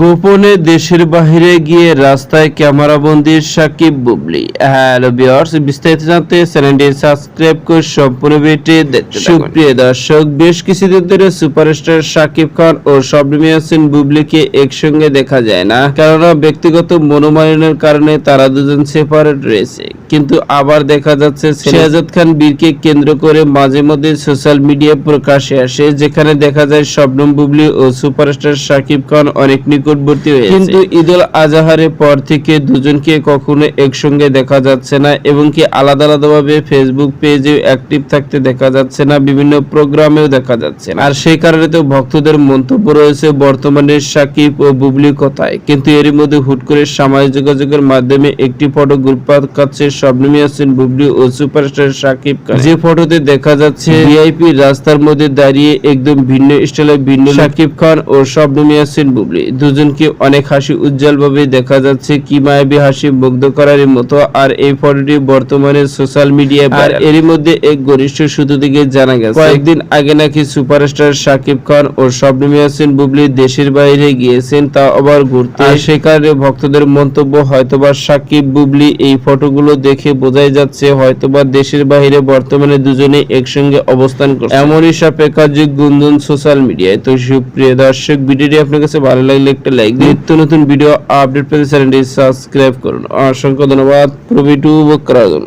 গোপনে দেশের বাইরে গিয়ে রাস্তায় ক্যামেরাবন্দি সাকিব বুবলি। হ্যালো ভিউয়ার্স, বিস্তারিত জানতে চ্যানেলটি সাবস্ক্রাইব করে সম্পূর্ণ ভিডিওটি দেখতে সুপ্রিয় দর্শক, বেশ কিছুদিন ধরে সুপারস্টার সাকিব খান ও শবনম বুবলিকে একসঙ্গে দেখা যায় না, কেননা ব্যক্তিগত মনোমালিন্যের কারণে তারা দুজন সেপারেট রয়েছে। কিন্তু আবার দেখা যাচ্ছে শেহজাদ খান বীরকে কেন্দ্র করে মাঝে মধ্যে সোশ্যাল মিডিয়া প্রকাশে আসে, যেখানে দেখা যায় শবনম বুবলি ও সুপারস্টার সাকিব খান অনেক নিকটবর্তী হয়েছে। কিন্তু ঈদুল আজহারের পর থেকে দুজনকে কখনো একসঙ্গে দেখা যাচ্ছে না এবং কি আলাদা আলাদা ভাবে ফেসবুক পেজে অ্যাক্টিভ থাকতে দেখা যাচ্ছে না বিভিন্ন প্রোগ্রামেও দেখা যাচ্ছে না। আর সেই কারণে তো ভক্তদের মন্তব্য রয়েছে বর্তমানে সাকিব ও বুবলি কথায়। কিন্তু এরই মধ্যে হুট করে সামাজিক যোগাযোগের মাধ্যমে একটি ফটো গ্রুপ পাচ্ছে শবনম ইয়াসিন বুবলি ও সুপারস্টার সাকিব খান। যে ফটোতে দেখা যাচ্ছে ভিআইপি রাস্তার মধ্যে দাঁড়িয়ে একদম ভিন্ন স্টাইলে ভিন্ন সাকিব খান ও শবনম ইয়াসিন বুবলি। দুজনকে অনেক হাসি উজ্জ্বল ভাবে দেখা যাচ্ছে। কি মায়াবী হাসি মুগ্ধ করার মতো। আর এই ফটোটি বর্তমানে সোশ্যাল মিডিয়ায় আর এরই মধ্যে এক ঘনিষ্ঠ সূত্র থেকে জানা গেছে কয়েকদিন আগে নাকি সুপারস্টার সাকিব খান ও শবনম ইয়াসিন বুবলি দেশের বাইরে গিয়েছেন তা আবার ঘুরতে সে কারণে ভক্তদের মন্তব্য হয়তোবা সাকিব বুবলি এই ফটোগুলো দেখে বোঝাই যাচ্ছে হয়তোবা দেশের বাইরে বর্তমানে দুজনে একসঙ্গে অবস্থান করছে। এমনই সাপেক্ষাযুগ গুঞ্জন সোশ্যাল মিডিয়ায়। তো সুপ্রিয় দর্শক ভিডিওটি আপনার কাছে ভালো লাগলে একটা লাইক নিত্য নতুন ভিডিও আপডেট পেতে চ্যানেলটি সাবস্ক্রাইব করুন। অসংখ্য ধন্যবাদ। প্রবিটু করার জন্য।